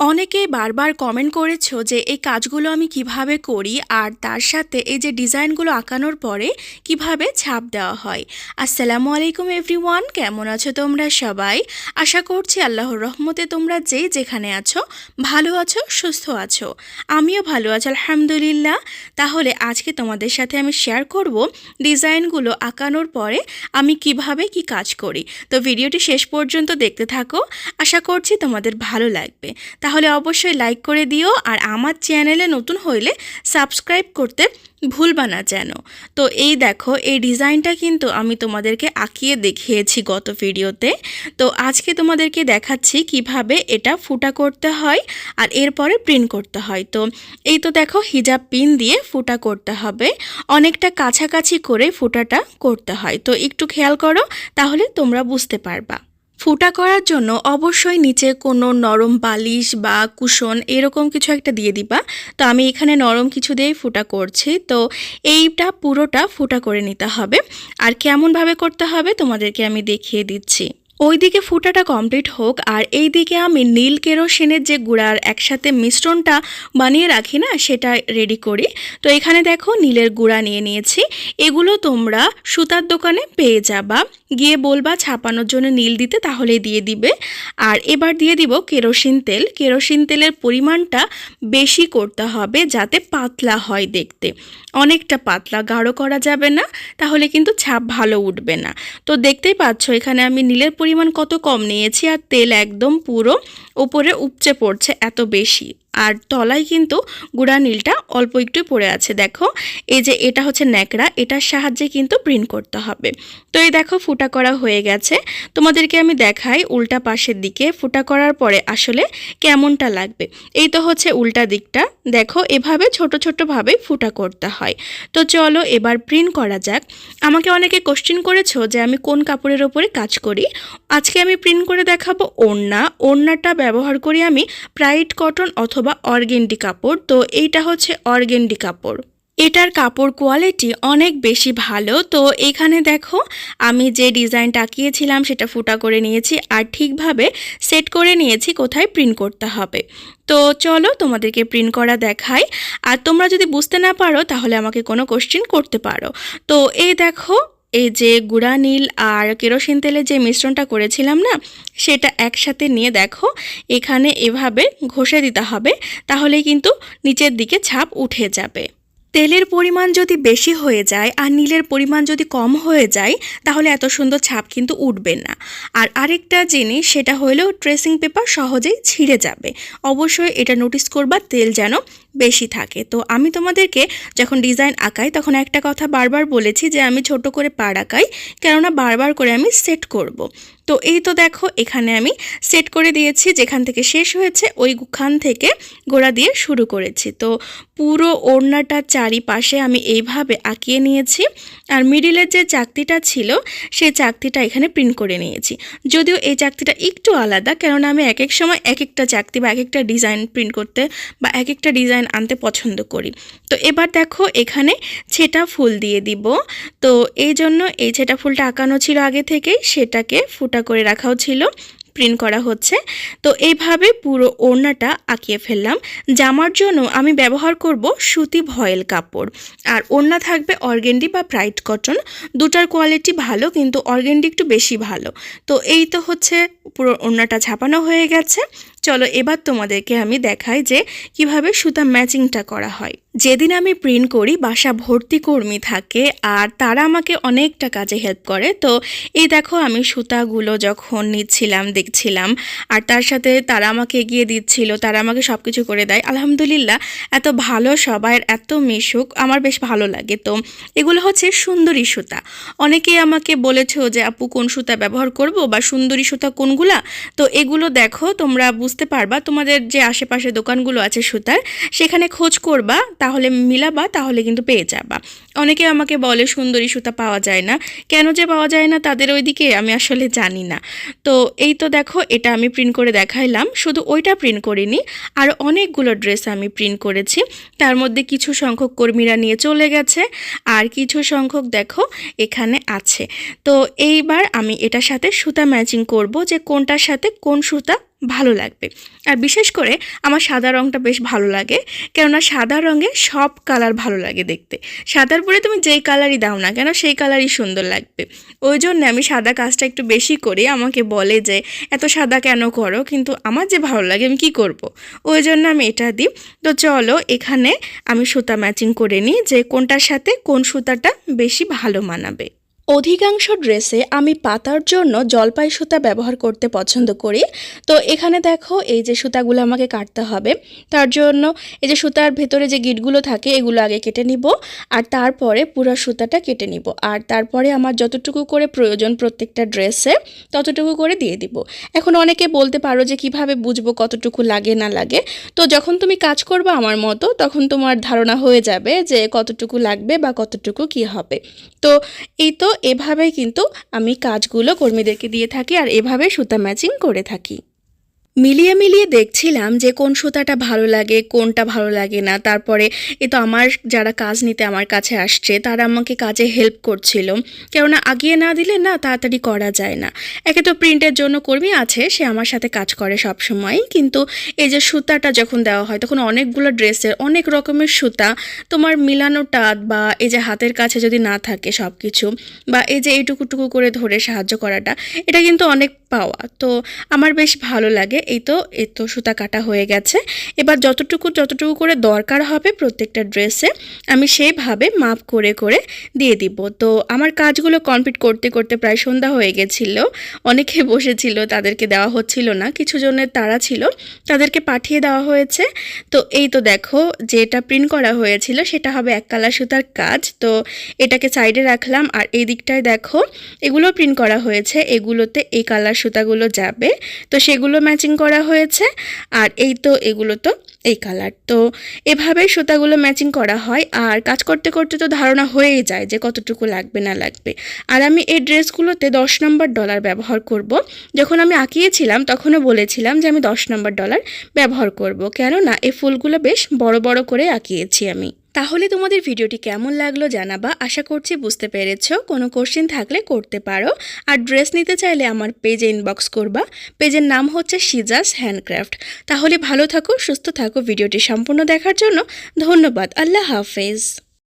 অনেকেই বারবার কমেন্ট করেছ যে এই কাজগুলো আমি কীভাবে করি আর তার সাথে এই যে ডিজাইনগুলো আঁকানোর পরে কীভাবে ছাপ দেওয়া হয়। আসসালামু আলাইকুম এভরিওয়ান কেমন আছো তোমরা সবাই? আশা করছি আল্লাহর রহমতে তোমরা যে যেখানে আছো, ভালো আছো, সুস্থ আছো। আমিও ভালো আছি, আলহামদুলিল্লাহ। তাহলে আজকে তোমাদের সাথে আমি শেয়ার করব ডিজাইনগুলো আঁকানোর পরে আমি কীভাবে কি কাজ করি। তো ভিডিওটি শেষ পর্যন্ত দেখতে থাকো। আশা করছি তোমাদের ভালো লাগবে। তাহলে অবশ্যই লাইক করে দিও আর আমার চ্যানেলে নতুন হইলে সাবস্ক্রাইব করতে ভুলবা না যেন। তো এই দেখো, এই ডিজাইনটা কিন্তু আমি তোমাদেরকে আঁকিয়ে দেখিয়েছি গত ভিডিওতে তো আজকে তোমাদেরকে দেখাচ্ছি কীভাবে এটা ফুটা করতে হয় আর এরপরে প্রিন্ট করতে হয়। তো এই তো দেখো হিজাব পিন দিয়ে ফুটা করতে হবে। অনেকটা কাছাকাছি করে ফুটাটা করতে হয়। তো একটু খেয়াল করো, তাহলে তোমরা বুঝতে পারবা। ফুটা করার জন্য অবশ্যই নিচে কোনো নরম বালিশ বা কুশন এরকম কিছু একটা দিয়ে দিবা। তো আমি এখানে নরম কিছু দিয়েই ফুটা করছি। তো এইটা পুরোটা ফুটা করে নিতে হবে। আর কেমনভাবে করতে হবে তোমাদেরকে আমি দেখিয়ে দিচ্ছি। ওইদিকে ফুটাটা কমপ্লিট হোক, আর এই দিকে আমি নীল কেরোসিনের যে গুঁড়ার একসাথে মিশ্রণটা বানিয়ে রাখি না, সেটা রেডি করি। তো এখানে দেখো নীলের গুঁড়া নিয়ে নিয়েছি। এগুলো তোমরা সুতার দোকানে পেয়ে যাবা। গিয়ে বলবা ছাপানোর জন্য নীল দিতে তাহলে দিয়ে দিবে। আর এবার দিয়ে দিব কেরোসিন তেল। কেরোসিন তেলের পরিমাণটা বেশি করতে হবে যাতে পাতলা হয় দেখতে। অনেকটা পাতলা, গাঢ় করা যাবে না, তাহলে কিন্তু ছাপ ভালো উঠবে না। তো দেখতেই পাচ্ছ, এখানে আমি নীলের পরিমাণ কত কম নিয়েছি আর তেল একদম পুরো উপরে উপচে পড়ছে এত বেশি। আর তলায় কিন্তু গুঁড়া নীলটা অল্প একটু পড়ে আছে, দেখো। এই যে এটা হচ্ছে ন্যাকড়া, এটার সাহায্যে কিন্তু প্রিন্ট করতে হবে। তো এই দেখো, ফুটা করা হয়ে গেছে। তোমাদেরকে আমি দেখাই উল্টা পাশের দিকে, ফুটা করার পরে আসলে কেমনটা লাগবে। এই তো হচ্ছে উল্টা দিকটা। দেখো, এভাবে ছোট ছোটোভাবে ফুটা করতে হয়। তো চলো এবার প্রিন্ট করা যাক। আমাকে অনেকে কোশ্চিন করেছ যে আমি কোন কাপড়ের ওপরে কাজ করি। আজকে আমি প্রিন্ট করে দেখাবো ওড়না। ওড়নাটা ব্যবহার করি আমি প্রাইড কটন অথবা অর্গেন্ডি কাপড়। তো এইটা হচ্ছে অর্গেন্ডি কাপড়। এটার কাপড় কোয়ালিটি অনেক বেশি ভালো। তো এখানে দেখো, আমি যে ডিজাইনটা আঁকিয়েছিলাম সেটা ফুটা করে নিয়েছি আর ঠিকভাবে সেট করে নিয়েছি কোথায় প্রিন্ট করতে হবে। তো চলো তোমাদেরকে প্রিন্ট করা দেখাই। আর তোমরা যদি বুঝতে না পারো তাহলে আমাকে কোনো কোশ্চেন করতে পারো। তো এই দেখো এই যে গুঁড়া নীল আর কেরোসিন তেলের যে মিশ্রণটা করেছিলাম না, সেটা একসাথে নিয়ে দেখো, এখানে এভাবে ঘষে দিতে হবে তাহলে কিন্তু নিচের দিকে ছাপ উঠে যাবে। তেলের পরিমাণ যদি বেশি হয়ে যায় আর নীলের পরিমাণ যদি কম হয়ে যায়, তাহলে এত সুন্দর ছাপ কিন্তু উঠবে না। আর আরেকটা জিনিস, সেটা হলেও ট্রেসিং পেপার সহজেই ছিঁড়ে যাবে। অবশ্যই এটা নোটিস করবা, তেল যেন বেশি থাকে। তো আমি তোমাদেরকে যখন ডিজাইন আঁকাই, তখন একটা কথা বারবার বলেছি যে, আমি ছোট করে পাড় আঁকাই, কেননা বারবার করে আমি সেট করব। তো এই তো দেখো, এখানে আমি সেট করে দিয়েছি, যেখান থেকে শেষ হয়েছে, ওই ওইখান থেকে গোড়া দিয়ে শুরু করেছি। তো পুরো ওড়নাটার চারিপাশে আমি এইভাবে আঁকিয়ে নিয়েছি আর মিডিলের যে চাকতিটা ছিল, সেই চাকতিটা এখানে প্রিন্ট করে নিয়েছি। যদিও এই চাকতিটা একটু আলাদা, কেননা আমি এক এক সময় এক একটা চাকতি বা এক একটা ডিজাইন প্রিন্ট করতে বা এক একটা ডিজাইন আনতে পছন্দ করি। তো এবার দেখো এখানে ছেটা ফুল দিয়ে দিব। তো এই জন্য এই ছেটা ফুলটা আঁকানো ছিল আগে থেকেই, সেটাকে ফুটা করে রাখাও ছিল, প্রিন্ট করা হচ্ছে। তো এইভাবে পুরো ওড়নাটা আঁকিয়ে ফেললাম। জামার জন্য আমি ব্যবহার করব সুতি ভয়েল কাপড়। আর ওড়না থাকবে অর্গেন্ডি বা ব্রাইট কটন। দুটার কোয়ালিটি ভালো, কিন্তু অর্গেন্ডি একটু বেশি ভালো। তো এই তো হচ্ছে পুরো ওড়নাটা ছাপানো হয়ে গেছে। চলো এবার তোমাদেরকে আমি দেখাই যে কীভাবে সুতা ম্যাচিংটা করা হয়। যেদিন আমি প্রিন্ট করি বাসা ভর্তি কর্মী থাকে আর তারা আমাকে অনেকটা কাজে হেল্প করে। তো এই দেখো আমি সুতাগুলো যখন নিচ্ছিলাম, দেখছিলাম আর তার সাথে তারা আমাকে এগিয়ে দিচ্ছিল, তারা আমাকে সব কিছু করে দেয়। আলহামদুলিল্লাহ, এত ভালো সবাইয়ের এত মিশুক, আমার বেশ ভালো লাগে। তো এগুলো হচ্ছে সুন্দরী সুতা। অনেকেই আমাকে বলেছ যে, আপু, কোন সুতা ব্যবহার করব বা সুন্দরী সুতা কোনগুলা? তো এগুলো দেখো, তোমরা বুঝতে পারবা। তোমাদের যে আশেপাশে দোকানগুলো আছে সুতার, সেখানে খোঁজ করবা তাহলে মিলাবা, তাহলে কিন্তু পেয়ে যাবা। অনেকে আমাকে বলে, সুন্দরী সুতা পাওয়া যায় না। কেন যে পাওয়া যায় না, তাদের ওইদিকে আমি আসলে জানি না। তো এই তো দেখো, এটা আমি প্রিন্ট করে দেখাইলাম। শুধু ওইটা প্রিন্ট করিনি, আর অনেকগুলো ড্রেস আমি প্রিন্ট করেছি। তার মধ্যে কিছু সংখ্যক কর্মীরা নিয়ে চলে গেছে, আর কিছু সংখ্যক দেখো, এখানে আছে। তো এইবার আমি এটার সাথে সুতা ম্যাচিং করব যে কোনটার সাথে কোন সুতা ভালো লাগবে। আর বিশেষ করে আমার সাদা রঙটা বেশ ভালো লাগে, কেননা সাদা রঙে সব কালার ভালো লাগে দেখতে। সাদার পরে তুমি যেই কালারই দাও না কেন, সেই কালারই সুন্দর লাগবে। ওই জন্য আমি সাদা কাজটা একটু বেশি করি, আমাকে বলে যে, এত সাদা কেন করো? কিন্তু আমার যে ভালো লাগে আমি কি করব। ওই জন্য আমি এটা দিই। তো চলো, এখানে আমি সুতা ম্যাচিং করে নিই যে কোনটার সাথে কোন সুতাটা বেশি ভালো মানাবে। অধিকাংশ ড্রেসে আমি পাতার জন্য জলপাই সুতা ব্যবহার করতে পছন্দ করি। তো এখানে দেখো, এই যে সুতাগুলো আমাকে কাটতে হবে, তার জন্য এই যে সুতার ভেতরে যে গিটগুলো থাকে, এগুলো আগে কেটে নিব, আর তারপরে পুরো সুতাটা কেটে নিব। আর তারপরে আমার যতটুকু করে প্রয়োজন প্রত্যেকটা ড্রেসে, ততটুকু করে দিয়ে দিব। এখন অনেকে বলতে পারো যে কীভাবে বুঝব কতটুকু লাগে না লাগে। তো যখন তুমি কাজ করবে আমার মতো, তখন তোমার ধারণা হয়ে যাবে যে কতটুকু লাগবে বা কতটুকু কি হবে। তো এই তো এভাবেই কিন্তু আমি কাজগুলো কর্মীদেরকে দিয়ে থাকি আর এভাবে সুতা ম্যাচিং করে থাকি। মিলিয়ে মিলিয়ে দেখছিলাম যে কোন সুতাটা ভালো লাগে, কোনটা ভালো লাগে না। তারপরে এ তো আমার যারা কাজ নিতে আমার কাছে আসছে, তারা আমাকে কাজে হেল্প করছিল। কেননা আগিয়ে না দিলে না তাড়াতাড়ি করা যায় না। একে তো প্রিন্টের জন্য কর্মী আছে, সে আমার সাথে কাজ করে সব সময় কিন্তু এই যে সুতাটা যখন দেওয়া হয়, তখন অনেকগুলো ড্রেসের অনেক রকমের সুতা তোমার মিলানোটা বা এই যে হাতের কাছে যদি না থাকে সব কিছু বা এই যে এইটুকুটুকু করে ধরে সাহায্য করাটা, এটা কিন্তু অনেক পাওয়া। তো আমার বেশ ভালো লাগে এই তো এই তো সুতা কাটা হয়ে গেছে। এবার যতটুকু যতটুকু করে দরকার হবে প্রত্যেকটা ড্রেসে, আমি সেইভাবে মাপ করে করে দিয়ে দিব। তো আমার কাজগুলো কমপ্লিট করতে করতে প্রায় সন্ধ্যা হয়ে গেছিল। অনেকে বসেছিল, তাদেরকে দেওয়া হচ্ছিল না। কিছু জনের তারা ছিল, তাদেরকে পাঠিয়ে দেওয়া হয়েছে। তো এই তো দেখো, যেটা প্রিন্ট করা হয়েছিল সেটা হবে এক কালার সুতার কাজ। তো এটাকে সাইডে রাখলাম আর এই দিকটায় দেখো এগুলো প্রিন্ট করা হয়েছে। এগুলোতে এই কালার সুতাগুলো যাবে। তো সেগুলো ম্যাচিং করা হয়েছে, আর এই তো এগুলো তো এই কালার তো এভাবে সুতাগুলো ম্যাচিং করা হয়, আর কাজ করতে করতে তো ধারণা হয়েই যায় যে কতটুকু লাগবে না লাগবে। আর আমি এই ড্রেসগুলোতে দশ নম্বর ডলার ব্যবহার করব। যখন আমি আঁকিয়েছিলাম, তখনও বলেছিলাম যে আমি দশ নম্বর ডলার ব্যবহার করব। কেননা, এই ফুলগুলো বেশ বড় বড় করে আঁকিয়েছি আমি। তাহলে তোমাদের ভিডিওটি কেমন লাগল জানাবা। আশা করছি বুঝতে পেরেছ। কোনো কোশ্চেন থাকলে করতে পারো। আর ড্রেস নিতে চাইলে আমার পেজে ইনবক্স করবা। পেজের নাম হচ্ছে সিজাস হ্যান্ডক্রাফট তাহলে ভালো থাকো, সুস্থ থাকো। ভিডিওটি সম্পূর্ণ দেখার জন্য ধন্যবাদ। আল্লাহ হাফেজ।